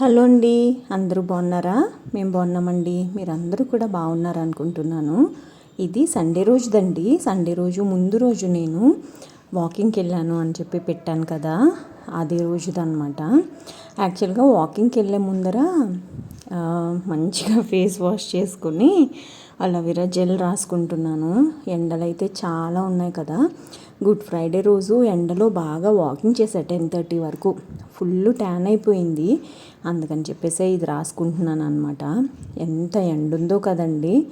Hello అండి అందరూ బాగున్నారా? మేము బాగున్నామండి. మీరందరూ కూడా బాగున్నారు అనుకుంటున్నాను. ఇది సండే రోజుదండి. సండే రోజు ముందు రోజు నేను వాకింగ్కి వెళ్ళాను అని చెప్పి పెట్టాను కదా అదే రోజుదనమాట యాక్చువల్గా వాకింగ్కి వెళ్ళే ముందర మంచిగా ఫేస్ వాష్ చేసుకొని అలోవెరా జెల్ రాసుకుంటున్నాను. ఎండలు అయితే చాలా ఉన్నాయి కదా. గుడ్ ఫ్రైడే రోజు ఎండలో బాగా వాకింగ్ చేశా టెన్ థర్టీ వరకు. ఫుల్ ట్యాన్ అయిపోయింది. అందుకని చెప్పేసి ఇది రాసుకుంటున్నాను అనమాట ఎంత ఎండ ఉందో కదండి.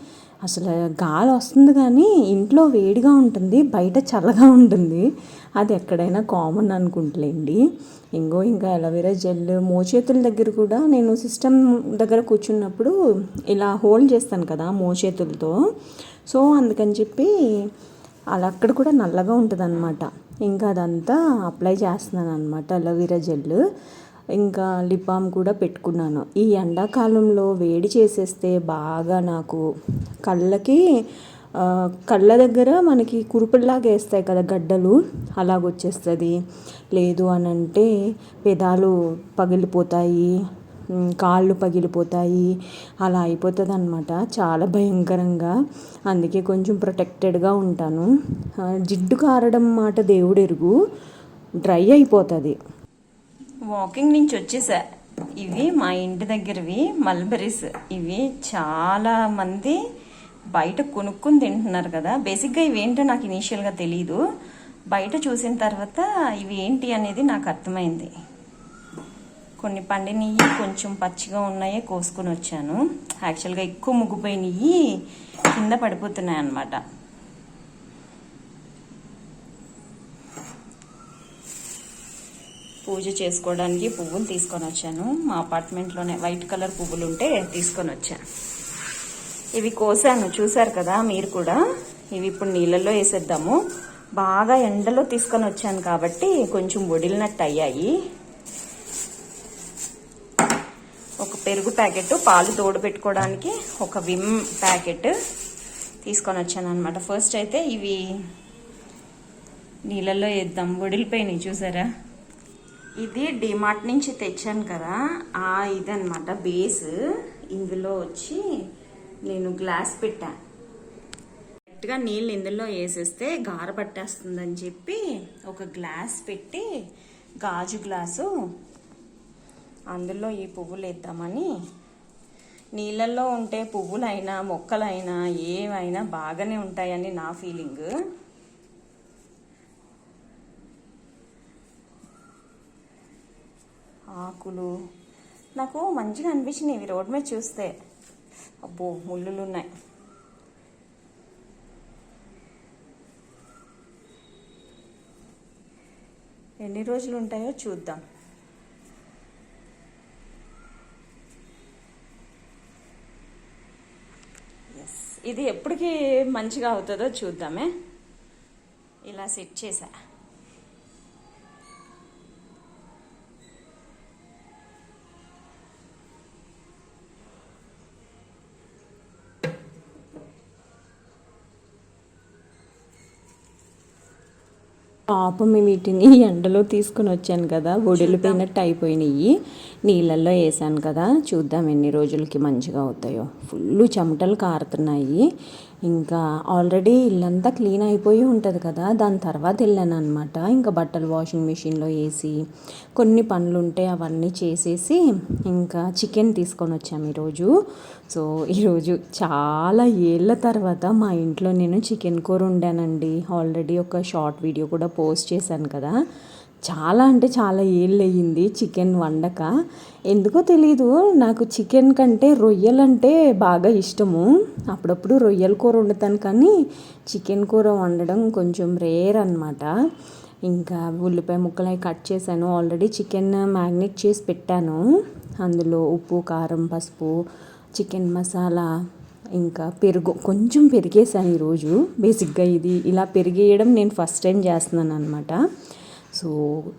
అసలు గాలి వస్తుంది కానీ ఇంట్లో వేడిగా ఉంటుంది బయట చల్లగా ఉంటుంది. అది ఎక్కడైనా కామన్ అనుకుంటలేండి. ఇంకో ఇంకా అలోవెరా జెల్ మోచేతుల దగ్గర కూడా నేను సిస్టమ్ దగ్గర కూర్చున్నప్పుడు ఇలా హోల్డ్ చేస్తాను కదా మోచేతులతో. సో అందుకని చెప్పి అలా అక్కడ కూడా నల్లగా ఉంటుంది అనమాట ఇంకా అదంతా అప్లై చేస్తున్నాను అనమాట అలోవెరా జెల్. ఇంకా లిప్ బామ్ కూడా పెట్టుకున్నాను. ఈ ఎండాకాలంలో వేడి చేసేస్తే బాగా నాకు కళ్ళకి కళ్ళ దగ్గర మనకి కురుపుల్లాగా వేస్తాయి కదా గడ్డలు అలాగొచ్చేస్తుంది. లేదు అని అంటే పెదాలు పగిలిపోతాయి కాళ్ళు పగిలిపోతాయి. అలా అయిపోతుంది అనమాట చాలా భయంకరంగా. అందుకే కొంచెం ప్రొటెక్టెడ్గా ఉంటాను. జిడ్డు కారడం మాట దేవుడెరుగు. డ్రై అయిపోతుంది. వాకింగ్ నుంచి వచ్చేసా. ఇవి మా ఇంటి దగ్గరవి మల్బెరీస్. ఇవి చాలా మంది బయట కొనుక్కుని తింటున్నారు కదా. బేసిక్గా ఇవి ఏంటో నాకు ఇనీషియల్గా తెలియదు బయట చూసిన తర్వాత ఇవి ఏంటి అనేది నాకు అర్థమైంది. కొన్ని పండినవి కొంచెం పచ్చిగా ఉన్నాయే కోసుకొని వచ్చాను. యాక్చువల్గా ఎక్కువ ముగ్గిపోయినవి కింద పడిపోతున్నాయి అన్నమాట. పూజ చేసుకోవడానికి పువ్వులు తీసుకొని వచ్చాను. మా అపార్ట్మెంట్లోనే వైట్ కలర్ పువ్వులు ఉంటే తీసుకొని వచ్చాను ఇవి కోసాను చూసారు కదా మీరు కూడా. ఇవి ఇప్పుడు నీళ్ళల్లో వేసేద్దాము. బాగా ఎండలో తీసుకొని వచ్చాను కాబట్టి కొంచెం వడిలినట్టు అయ్యాయి ఒక పెరుగు ప్యాకెట్ పాలు తోడు పెట్టుకోవడానికి ఒక విమ్ ప్యాకెట్ తీసుకొని వచ్చాను అనమాట ఫస్ట్ అయితే ఇవి నీళ్ళల్లో వేద్దాం. వడిలిపోయినాయి చూసారా? ఇది డిమార్ట్ నుంచి తెచ్చాను కదా. ఆ ఇదనమాట బేస్. ఇందులో వచ్చి నేను గ్లాస్ పెట్టాను కరెక్ట్గా నీళ్ళు ఇందులో వేసేస్తే గార పట్టేస్తుందని చెప్పి ఒక గ్లాస్ పెట్టి గాజు గ్లాసు అందులో ఈ పువ్వులు వేద్దామని. నీళ్ళల్లో ఉంటే పువ్వులైనా మొక్కలైనా ఏవైనా బాగానే ఉంటాయని నా ఫీలింగ్. ఆకులు. నాకు మంచిగా అనిపించినాయి ఇవి రోడ్ మీద చూస్తే. అబ్బో ముళ్ళులు ఉన్నాయి ఎన్ని రోజులు ఉంటాయో చూద్దాం. ఇది ఎప్పటికి మంచిగా అవుతుందో చూద్దామే. ఇలా సెట్ చేసా పాపం వీటిని ఎండలో తీసుకుని వచ్చాను కదా ఒడిలిపోయినట్టు అయిపోయినాయి. నీళ్ళల్లో వేసాను కదా చూద్దాం ఎన్ని రోజులకి మంచిగా అవుతాయో. ఫుల్ చెమటలు కారుతున్నాయి. ఇంకా ఆల్రెడీ ఇల్లంతా క్లీన్ అయిపోయి ఉంటుంది కదా దాని తర్వాత వెళ్ళాను అనమాట ఇంకా బట్టలు వాషింగ్ మిషన్లో వేసి కొన్ని పనులు ఉంటే అవన్నీ చేసేసి ఇంకా చికెన్ తీసుకొని వచ్చాము ఈరోజు. సో ఈరోజు చాలా ఏళ్ళ తర్వాత మా ఇంట్లో నేను చికెన్ కూర వండానండి. ఆల్రెడీ ఒక షార్ట్ వీడియో కూడా పోస్ట్ చేశాను కదా. చాలా అంటే చాలా ఏళ్ళు అయ్యింది చికెన్ వండక. ఎందుకో తెలీదు నాకు చికెన్ కంటే రొయ్యలంటే బాగా ఇష్టము. అప్పుడప్పుడు రొయ్యల కూర వండుతాను కానీ చికెన్ కూర వండడం కొంచెం రేర్ అనమాట ఇంకా ఉల్లిపాయ ముక్కలు అవి కట్ చేశాను. ఆల్రెడీ చికెన్ మ్యాగ్నేట్ చేసి పెట్టాను. అందులో ఉప్పు కారం పసుపు చికెన్ మసాలా ఇంకా పెరుగు. కొంచెం పెరిగేసాను ఈరోజు. బేసిక్గా ఇది ఇలా పెరిగేయడం నేను ఫస్ట్ టైం చేస్తున్నాను అనమాట సో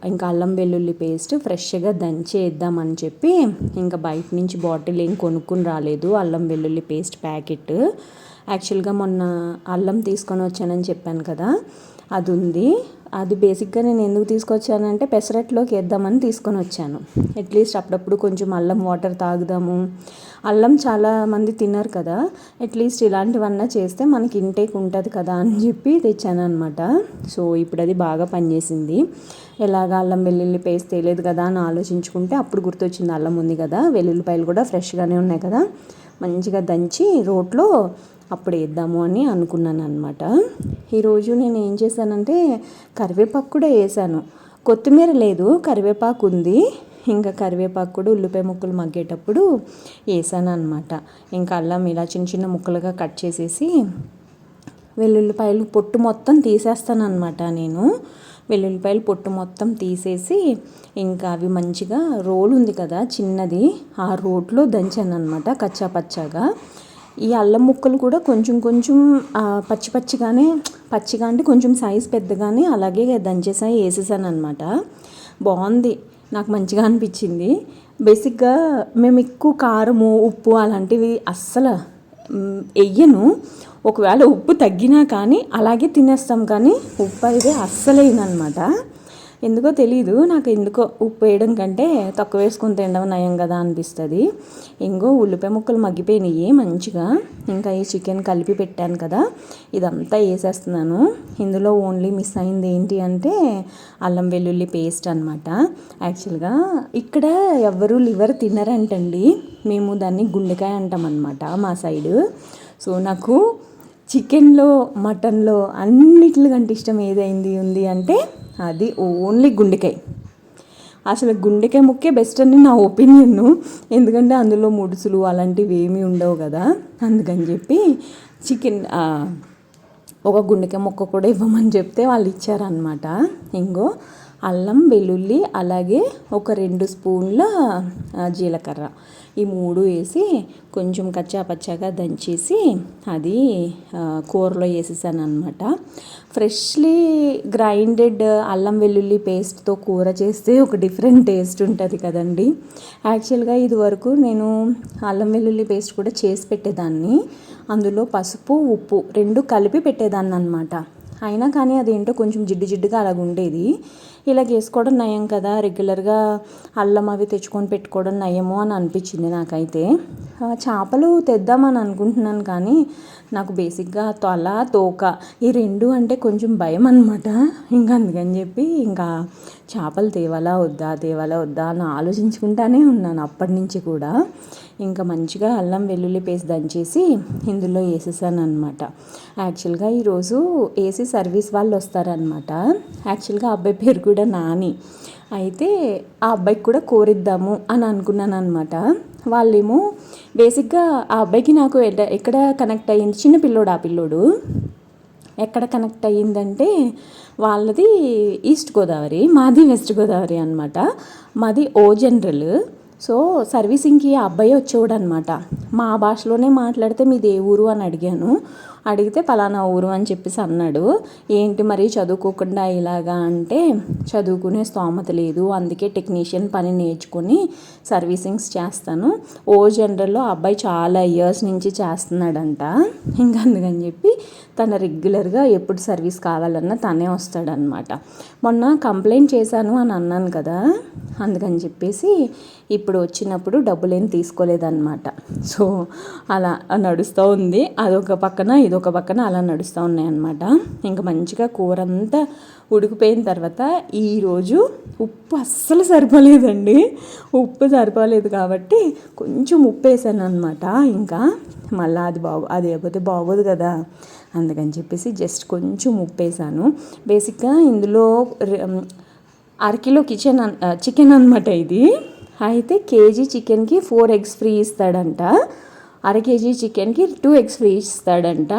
ఇంకా అల్లం వెల్లుల్లి పేస్ట్ ఫ్రెష్గా దంచేద్దామని చెప్పి ఇంకా బయట నుంచి బాటిల్ ఏం కొనుక్కుని రాలేదు. అల్లం వెల్లుల్లి పేస్ట్ ప్యాకెట్. యాక్చువల్గా మొన్న అల్లం తీసుకొని వచ్చానని చెప్పాను కదా అది ఉంది. అది బేసిక్గా నేను ఎందుకు తీసుకొచ్చానంటే పెసరట్లోకి వేద్దామని తీసుకొని వచ్చాను. అట్లీస్ట్ అప్పుడప్పుడు కొంచెం అల్లం వాటర్ తాగుదాము. అల్లం చాలా మంది తిన్నారు కదా. అట్లీస్ట్ ఇలాంటివన్నా చేస్తే మనకి ఇంటేక్ ఉంటుంది కదా అని చెప్పి తెచ్చాను అనమాట సో ఇప్పుడు అది బాగా పనిచేసింది. ఎలాగ అల్లం వెల్లుల్లి పేస్ట్ తేలేదు కదా అని ఆలోచించుకుంటే అప్పుడు గుర్తొచ్చింది అల్లం ఉంది కదా. వెల్లుల్లిపాయలు కూడా ఫ్రెష్గానే ఉన్నాయి కదా. మంచిగా దంచి రోట్లో అప్పుడు వేద్దాము అని అనుకున్నాను అనమాట ఈరోజు నేను ఏం చేశానంటే కరివేపాకు కూడా వేసాను. కొత్తిమీర లేదు కరివేపాకు ఉంది. ఇంకా కరివేపాకు కూడా ఉల్లిపాయ ముక్కలు మగ్గేటప్పుడు వేసాను అనమాట ఇంకా అల్లం ఇలా చిన్న చిన్న ముక్కలుగా కట్ చేసేసి వెల్లుల్లిపాయలు పొట్టు మొత్తం తీసేస్తాను అనమాట నేను. వెల్లుల్లిపాయలు పొట్టు మొత్తం తీసేసి ఇంకా అవి మంచిగా రోల్ ఉంది కదా చిన్నది. ఆ రోట్లో దంచాను అనమాట కచ్చా పచ్చాగా. ఈ అల్లం ముక్కలు కూడా కొంచెం కొంచెం పచ్చి పచ్చిగానే పచ్చిగా అంటే కొంచెం సైజ్ పెద్దగానే అలాగే దంచేసాయి వేసేసాను అనమాట బాగుంది. నాకు మంచిగా అనిపించింది. బేసిక్గా మేము ఎక్కువ కారము ఉప్పు అలాంటివి అస్సలు వెయ్యను ఒకవేళ ఉప్పు తగ్గినా కానీ అలాగే తినేస్తాం కానీ ఉప్పు అయితే అస్సలేనమాట ఎందుకో తెలీదు. నాకు ఎందుకో ఉప్పు వేయడం కంటే తక్కువ వేసుకుని తినడం నయం కదా అనిపిస్తుంది. ఇంకో ఉల్లిపాయ ముక్కలు మగ్గిపోయినాయి మంచిగా. ఇంకా ఈ చికెన్ కలిపి పెట్టాను కదా ఇదంతా వేసేస్తున్నాను. ఇందులో ఓన్లీ మిస్ అయింది ఏంటి అంటే అల్లం వెల్లుల్లి పేస్ట్ అనమాట యాక్చువల్గా ఇక్కడ ఎవరు లివర్ తినరంటండి. మేము దాన్ని గుండెకాయ అంటాం అనమాట మా సైడు. సో నాకు చికెన్లో మటన్లో అన్నిటికంటే ఇష్టం ఏదైంది ఉంది అంటే అది ఓన్లీ గుండెకాయ. అసలు గుండెకాయ ముక్కే బెస్ట్ అని నా ఒపీనియన్ ఎందుకంటే అందులో ముడుసులు అలాంటివి ఏమీ ఉండవు కదా. అందుకని చెప్పి చికెన్ ఒక గుండెకాయ ముక్క కూడా ఇవ్వమని చెప్తే వాళ్ళు ఇచ్చారనమాట ఇంకో అల్లం వెల్లుల్లి అలాగే ఒక రెండు స్పూన్ల జీలకర్ర. ఈ మూడు వేసి కొంచెం కచ్చా పచ్చాగా దంచేసి అది కూరలో వేసేసాను అనమాట ఫ్రెష్లీ గ్రైండెడ్ అల్లం వెల్లుల్లి పేస్ట్తో కూర చేస్తే ఒక డిఫరెంట్ టేస్ట్ ఉంటుంది కదండి. యాక్చువల్గా ఇది వరకు నేను అల్లం వెల్లుల్లి పేస్ట్ కూడా చేసి పెట్టేదాన్ని. అందులో పసుపు ఉప్పు రెండు కలిపి పెట్టేదాన్ని అనమాట అయినా కానీ అదేంటో కొంచెం జిడ్డు జిడ్డుగా అలాగ ఉండేది ఇలా చేసుకోవడం నయం కదా. రెగ్యులర్గా అల్లం అవి తెచ్చుకొని పెట్టుకోవడం నయము అని అనిపించింది నాకైతే. చేపలు తెద్దామని అనుకుంటున్నాను కానీ నాకు బేసిక్గా తొల తోక ఈ రెండు అంటే కొంచెం భయం అనమాట ఇంకా అందుకని చెప్పి ఇంకా చేపలు తేవాలా వద్దా తేవాలా వద్దా అని ఆలోచించుకుంటానే ఉన్నాను అప్పటి నుంచి కూడా. ఇంకా మంచిగా అల్లం వెల్లుల్లి పేస్ట్ దంచేసి ఇందులో వేసేసాను అనమాట యాక్చువల్గా ఈరోజు ఏసీ సర్వీస్ వాళ్ళు వస్తారనమాట యాక్చువల్గా అబ్బాయి పేరు కూడా నాని. అయితే ఆ అబ్బాయికి కూడా కోరిద్దాము అని అనుకున్నాను అనమాట వాళ్ళేమో బేసిక్గా ఆ అబ్బాయికి నాకు ఎక్కడ కనెక్ట్ అయ్యింది? చిన్న పిల్లోడు ఆ పిల్లోడు. ఎక్కడ కనెక్ట్ అయ్యిందంటే వాళ్ళది ఈస్ట్ గోదావరి మాది వెస్ట్ గోదావరి అనమాట మాది ఓ జనరల్. సో సర్వీసింగ్కి ఆ అబ్బాయి వచ్చేవాడు అనమాట మా భాషలోనే మాట్లాడితే మీది ఏ ఊరు అని అడిగాను. అడిగితే పలానా ఊరు అని చెప్పేసి అన్నాడు. ఏంటి మరి చదువుకోకుండా ఇలాగా అంటే చదువుకునే స్తోమత లేదు. అందుకే టెక్నీషియన్ పని నేర్చుకొని సర్వీసింగ్స్ చేస్తాను. ఓ జనరల్లో అబ్బాయి చాలా ఇయర్స్ నుంచి చేస్తున్నాడంట. ఇంకా అందుకని చెప్పి తన రెగ్యులర్గా ఎప్పుడు సర్వీస్ కావాలన్నా తనే వస్తాడనమాట మొన్న కంప్లైంట్ చేశాను అని అన్నాను కదా అందుకని చెప్పేసి ఇప్పుడు వచ్చినప్పుడు డబ్బులేం తీసుకోలేదన్నమాట. సో అలా నడుస్తూ ఉంది. అదొక పక్కన ఇదొక పక్కన అలా నడుస్తూ ఉన్నాయన్నమాట. ఇంకా మంచిగా కూర అంతా ఉడికిపోయిన తర్వాత ఈరోజు ఉప్పు అస్సలు సరిపోలేదండి. ఉప్పు సరిపోలేదు కాబట్టి కొంచెం ఉప్పు వేసాను అనమాట ఇంకా మళ్ళీ అది బాగు అది అయిపోతే బాగోదు కదా. అందుకని చెప్పేసి జస్ట్ కొంచెం ఉప్పు వేసాను బేసిక్గా ఇందులో అరకిలో కిచెన్ చికెన్ అనమాట ఇది. అయితే కేజీ చికెన్కి ఫోర్ ఎగ్స్ ఫ్రీ ఇస్తాడంట. అర కేజీ చికెన్కి టూ ఎగ్స్ ఫ్రీ ఇస్తాడంట.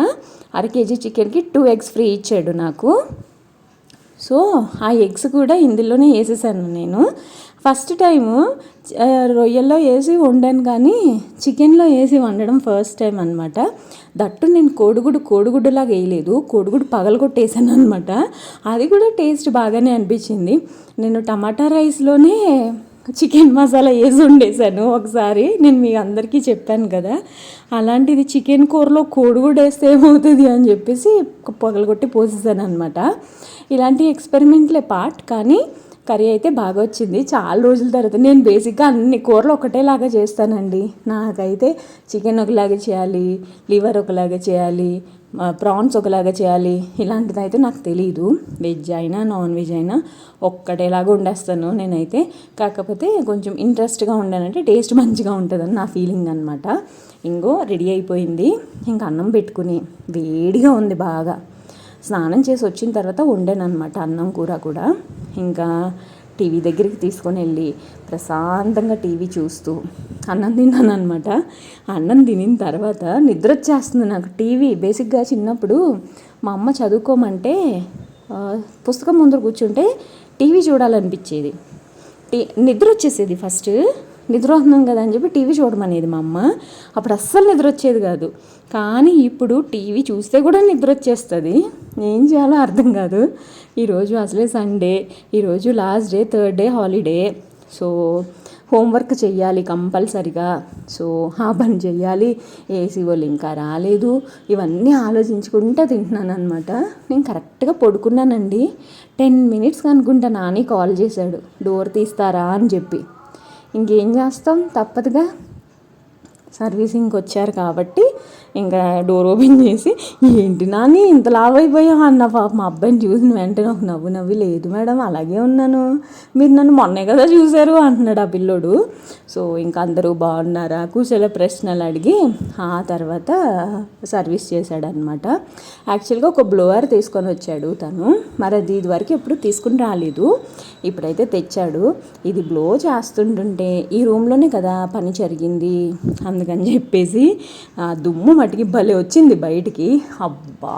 అర కేజీ చికెన్కి టూ ఎగ్స్ ఫ్రీ ఇచ్చాడు నాకు. సో ఆ ఎగ్స్ కూడా ఇందులోనే వేసేసాను నేను. ఫస్ట్ టైము రొయ్యల్లో వేసి వండాను కానీ చికెన్లో వేసి వండడం ఫస్ట్ టైం అనమాట దట్టు నేను కోడిగుడ్డు కోడిగుడ్డులాగా వేయలేదు. కోడిగుడ్డు పగలగొట్టేసాను అనమాట అది కూడా టేస్ట్ బాగానే అనిపించింది. నేను టమాటా రైస్లోనే చికెన్ మసాలా వేసి వండేసాను ఒకసారి. నేను మీ అందరికీ చెప్పాను కదా. అలాంటిది చికెన్ కూరలో కోడి కూడా వేస్తే ఏమవుతుంది అని చెప్పేసి పొగలగొట్టి పోసేసాను అనమాట ఇలాంటి ఎక్స్పెరిమెంట్లే పార్ట్. కానీ కర్రీ అయితే బాగా వచ్చింది. చాలా రోజుల తర్వాత నేను బేసిక్గా అన్ని కూరలు ఒకటేలాగా చేస్తానండి. నాకైతే చికెన్ ఒకలాగా చేయాలి లివర్ ఒకలాగా చేయాలి ప్రాన్స్ ఒకలాగా చేయాలి ఇలాంటిది అయితే నాకు తెలియదు వెజ్ అయినా నాన్ వెజ్ అయినా ఒక్కటేలాగా వండేస్తాను నేనైతే. కాకపోతే కొంచెం ఇంట్రెస్ట్గా ఉండాలంటే టేస్ట్ మంచిగా ఉంటుందని నా ఫీలింగ్ అనమాట ఇంకో రెడీ అయిపోయింది. ఇంకా అన్నం పెట్టుకుని వేడిగా ఉంది బాగా. స్నానం చేసి వచ్చిన తర్వాత వండాను అన్నం కూర కూడా. ఇంకా టీవీ దగ్గరికి తీసుకొని వెళ్ళి ప్రశాంతంగా టీవీ చూస్తూ అన్నం తిన్నాను అనమాట అన్నం తినిన తర్వాత నిద్ర వచ్చేస్తుంది నాకు టీవీ. బేసిక్గా చిన్నప్పుడు మా అమ్మ చదువుకోమంటే పుస్తకం ముందర కూర్చుంటే టీవీ చూడాలనిపించేది. టీ నిద్ర వచ్చేసేది ఫస్ట్. నిద్ర వస్తున్నాం కదా అని చెప్పి టీవీ చూడమనేది మా అమ్మ. అప్పుడు అస్సలు నిద్ర వచ్చేది కాదు. కానీ ఇప్పుడు టీవీ చూస్తే కూడా నిద్ర వచ్చేస్తుంది ఏం చేయాలో అర్థం కాదు. ఈరోజు అసలే సండే ఈరోజు last day third day holiday. So homework చెయ్యాలి కంపల్సరిగా. సో ఆ పని చెయ్యాలి. ఏసీ వాళ్ళు ఇంకా రాలేదు. ఇవన్నీ ఆలోచించుకుంటూ తింటున్నాను అనమాట నేను కరెక్ట్గా పడుకున్నానండి. టెన్ మినిట్స్ అనుకుంటా నాని కాల్ చేశాడు. డోర్ తీస్తారా అని చెప్పి. ఇంకేం చేస్తాం? తప్పదుగా. సర్వీసింగ్కి వచ్చారు కాబట్టి ఇంకా డోర్ ఓపెన్ చేసి ఏంటి నాని ఇంత లావు అయిపోయావు అన్న పాప. మా అబ్బాయిని చూసిన వెంటనే ఒక నవ్వు నవ్వి లేదు మేడం అలాగే ఉన్నాను. మీరు నన్ను మొన్నే కదా చూశారు అంటున్నాడు ఆ పిల్లోడు. సో ఇంకా అందరూ బాగున్నారా? కూర్చోలే ప్రశ్నలు అడిగి ఆ తర్వాత సర్వీస్ చేశాడనమాట యాక్చువల్గా ఒక బ్లోవర్ తీసుకొని వచ్చాడు తను. మరి అది ఇదివరకు ఎప్పుడు తీసుకుని రాలేదు. ఇప్పుడైతే తెచ్చాడు. ఇది బ్లో చేస్తుంటుంటే ఈ రూమ్లోనే కదా పని జరిగింది అందుకని చెప్పేసి దుమ్ము మటుకి భలే వచ్చింది బయటికి. అబ్బా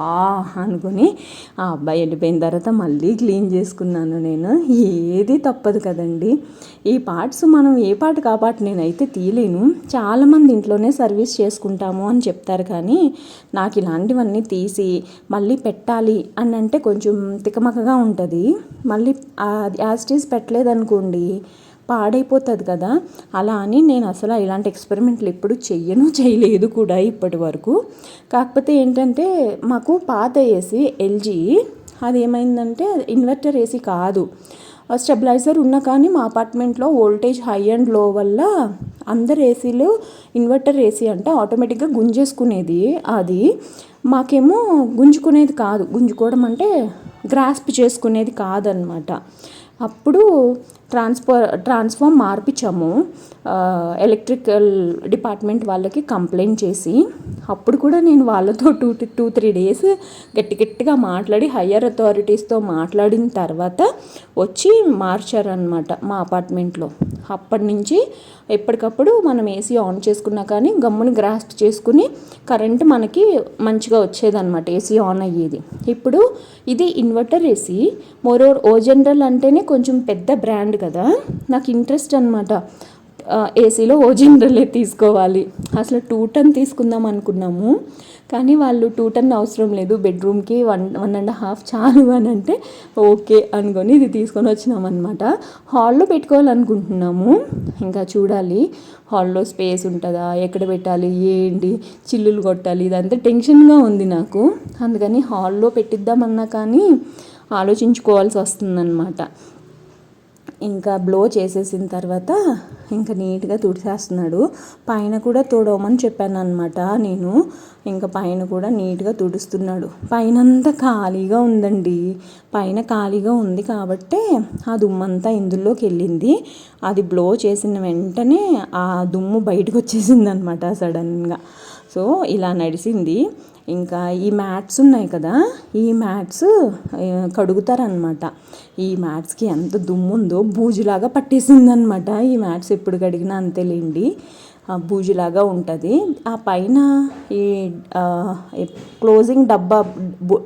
అనుకుని ఆ అబ్బాయి వెళ్ళిపోయిన తర్వాత మళ్ళీ క్లీన్ చేసుకున్నాను నేను. ఏది తప్పదు కదండి. ఈ పార్ట్స్ మనం ఏ పార్ట్ కా నేనైతే తీయలేను. చాలామంది ఇంట్లోనే సర్వీస్ చేసుకుంటాము అని చెప్తారు కానీ నాకు ఇలాంటివన్నీ తీసి మళ్ళీ పెట్టాలి అని అంటే కొంచెం తికమకగా ఉంటుంది. మళ్ళీ యాజ్ టీస్ పెట్టలేదనుకోండి పాడైపోతుంది కదా. అలా అని నేను అసలు ఇలాంటి ఎక్స్పెరిమెంట్లు ఎప్పుడు చెయ్యను చేయలేదు కూడా ఇప్పటి వరకు. కాకపోతే ఏంటంటే మాకు పాత ఏసీ ఎల్జీ అది ఏమైందంటే ఇన్వర్టర్ ఏసీ కాదు. స్టెబిలైజర్ ఉన్నా కానీ మా అపార్ట్మెంట్లో వోల్టేజ్ హై అండ్లో వల్ల అందరు ఏసీలు ఇన్వర్టర్ ఏసీ అంటే ఆటోమేటిక్గా గుంజేసుకునేది అది. మాకేమో గుంజుకునేది కాదు. గుంజుకోవడం అంటే గ్రాస్ప్ చేసుకునేది కాదనమాట. అప్పుడు ట్రాన్స్ఫర్ ట్రాన్స్ఫార్మ్ మార్పించాము ఎలక్ట్రికల్ డిపార్ట్మెంట్ వాళ్ళకి కంప్లైంట్ చేసి అప్పుడు కూడా నేను వాళ్ళతో టూ టూ త్రీ డేస్ గట్టి గట్టిగా మాట్లాడి హయ్యర్ అథారిటీస్తో మాట్లాడిన తర్వాత వచ్చి మార్చారనమాట మా అపార్ట్మెంట్లో. అప్పటి నుంచి ఎప్పటికప్పుడు మనం ఏసీ ఆన్ చేసుకున్నా కానీ గమ్ముని గ్రాస్ట్ చేసుకుని కరెంట్ మనకి మంచిగా వచ్చేదన్నమాట ఏసీ ఆన్ అయ్యేది. ఇప్పుడు ఇది ఇన్వర్టర్ ఏసీ. మోరోర్ ఓ జనరల్ అంటేనే కొంచెం పెద్ద బ్రాండ్ కదా. నాకు ఇంట్రెస్ట్ అనమాట ఏసీలో ఓ జనరలే తీసుకోవాలి. అసలు టూ టన్ తీసుకుందాం అనుకున్నాము. కానీ వాళ్ళు టూ టన్ అవసరం లేదు. బెడ్రూమ్కి వన్ వన్ అండ్ హాఫ్ చాలు అని అంటే ఓకే అనుకొని ఇది తీసుకొని వచ్చినాం అనమాట హాల్లో పెట్టుకోవాలనుకుంటున్నాము. ఇంకా చూడాలి. హాల్లో స్పేస్ ఉంటుందా? ఎక్కడ పెట్టాలి? ఏంటి? చిల్లులు కొట్టాలి? ఇదంతా టెన్షన్గా ఉంది నాకు. అందుకని హాల్లో పెట్టిద్దామన్నా కానీ ఆలోచించుకోవాల్సి వస్తుందన్నమాట. ఇంకా బ్లో చేసేసిన తర్వాత ఇంకా నీట్గా తుడిచేస్తున్నాడు. పైన కూడా తుడవమని చెప్పాను అనమాట నేను. ఇంకా పైన కూడా నీట్గా తుడుస్తున్నాడు. పైన అంతా ఖాళీగా ఉందండి. పైన ఖాళీగా ఉంది కాబట్టే ఆ దుమ్మంతా ఇందులోకి వెళ్ళింది. అది బ్లో చేసిన వెంటనే ఆ దుమ్ము బయటకు వచ్చేసింది అనమాట సడన్గా సో ఇలా నడిచింది ఇంకా ఈ మ్యాట్స్ ఉన్నాయి కదా ఈ మ్యాట్స్ కడుగుతారనమాట ఈ మ్యాట్స్కి ఎంత దుమ్ము ఉందో బూజులాగా పట్టేసిందనమాట ఈ మ్యాట్స్ ఎప్పుడు కడిగినా అంతేలేండి. బూజులాగా ఉంటుంది. ఆ పైన ఈ క్లోజింగ్ డబ్బా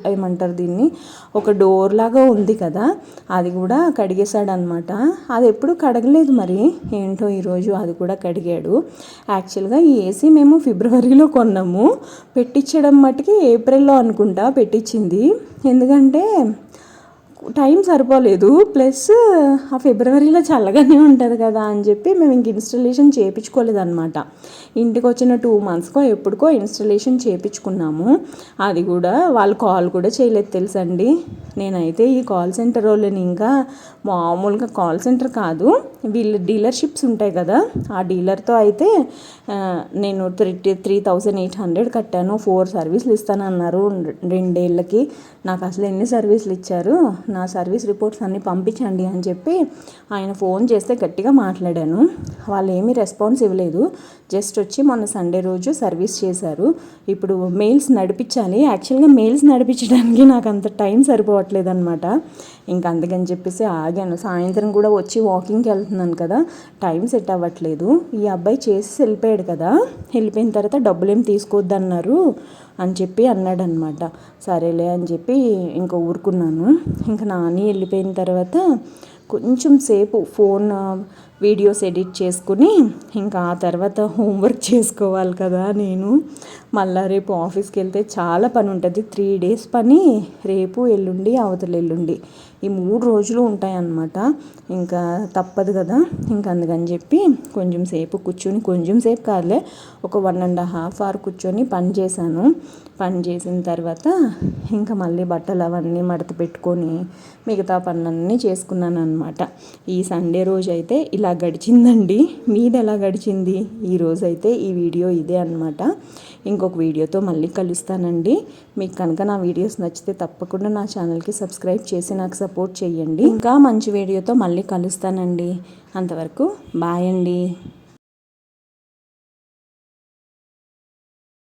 ఏమంటారు దీన్ని? ఒక డోర్ లాగా ఉంది కదా అది కూడా కడిగేశాడనమాట. అది ఎప్పుడు కడగలేదు మరి. ఏంటో ఈరోజు అది కూడా కడిగాడు. యాక్చువల్గా ఈ ఏసీ మేము ఫిబ్రవరిలో కొన్నాము. పెట్టించడం మట్టుకి ఏప్రిల్లో అనుకుంటా పెట్టించింది. ఎందుకంటే టైం సరిపోలేదు. ప్లస్ ఆ ఫిబ్రవరిలో చల్లగానే ఉంటుంది కదా అని చెప్పి మేము ఇంక ఇన్స్టలేషన్ చేయించుకోలేదన్నమాట ఇంటికి వచ్చిన టూ మంత్స్కో ఎప్పుడుకో ఇన్స్టలేషన్ చేయించుకున్నాము అది కూడా వాళ్ళు కాల్ కూడా చేయలేదు తెలుసండి. నేనైతే ఈ కాల్ సెంటర్ వాళ్ళని ఇంకా మామూలుగా కాల్ సెంటర్ కాదు వీళ్ళ డీలర్షిప్స్ ఉంటాయి కదా ఆ డీలర్తో అయితే నేను three three thousand eight hundred కట్టాను. ఫోర్ సర్వీసులు ఇస్తానన్నారు. రెండేళ్ళకి నాకు అసలు ఎన్ని సర్వీసులు ఇచ్చారు? నా సర్వీస్ రిపోర్ట్స్ అన్నీ పంపించండి అని చెప్పి ఆయన ఫోన్ చేస్తే గట్టిగా మాట్లాడాను. వాళ్ళు ఏమీ రెస్పాన్స్ ఇవ్వలేదు. జస్ట్ వచ్చి మొన్న సండే రోజు సర్వీస్ చేశారు. ఇప్పుడు మెయిల్స్ నడిపించాలి. యాక్చువల్గా మెయిల్స్ నడిపించడానికి నాకు అంత టైం సరిపోవట్లేదు అనమాట ఇంక అందుకని చెప్పేసి ఆగాను. సాయంత్రం కూడా వచ్చి వాకింగ్కి వెళ్తున్నాను కదా టైం సెట్ అవ్వట్లేదు. ఈ అబ్బాయి చేసి వెళ్ళిపోయాడు కదా వెళ్ళిపోయిన తర్వాత డబ్బులు ఏం తీసుకోవద్దన్నారు అని చెప్పి అన్నాడు అనమాట సరేలే అని చెప్పి ఇంకా ఊరుకున్నాను. ఇంకా నాని వెళ్ళిపోయిన తర్వాత కొంచెం సేపు ఫోన్ వీడియోస్ ఎడిట్ చేసుకుని ఇంకా ఆ తర్వాత హోంవర్క్ చేసుకోవాలి కదా నేను. మళ్ళా రేపు ఆఫీస్కి వెళ్తే చాలా పని ఉంటుంది. త్రీ డేస్ పని రేపు ఎల్లుండి అవతల ఎల్లుండి. ఈ మూడు రోజులు ఉంటాయన్నమాట. ఇంకా తప్పదు కదా. ఇంకా అందుకని చెప్పి కొంచెం సేపు కూర్చొని కొంచెం సేపు కాదులే ఒక వన్ అండ్ హాఫ్ అవర్ కూర్చొని పని చేశాను. పని చేసిన తర్వాత ఇంకా మళ్ళీ బట్టలు అవన్నీ మడత పెట్టుకొని మిగతా పనులన్నీ చేసుకున్నాను అనమాట ఈ సండే రోజు అయితే ఇలా గడిచిందండి. మీది ఎలా గడిచింది? ఈ రోజు అయితే ఈ వీడియో ఇదే అనమాట ఇంకొక వీడియోతో మళ్ళీ కలుస్తానండి. మీకు కనుక నా వీడియోస్ నచ్చితే తప్పకుండా నా ఛానల్కి సబ్స్క్రైబ్ చేసి నాకు సపోర్ట్ చేయండి. ఇంకా మంచి వీడియోతో మళ్ళీ కలుస్తానండి. అంతవరకు బాయ్ అండి.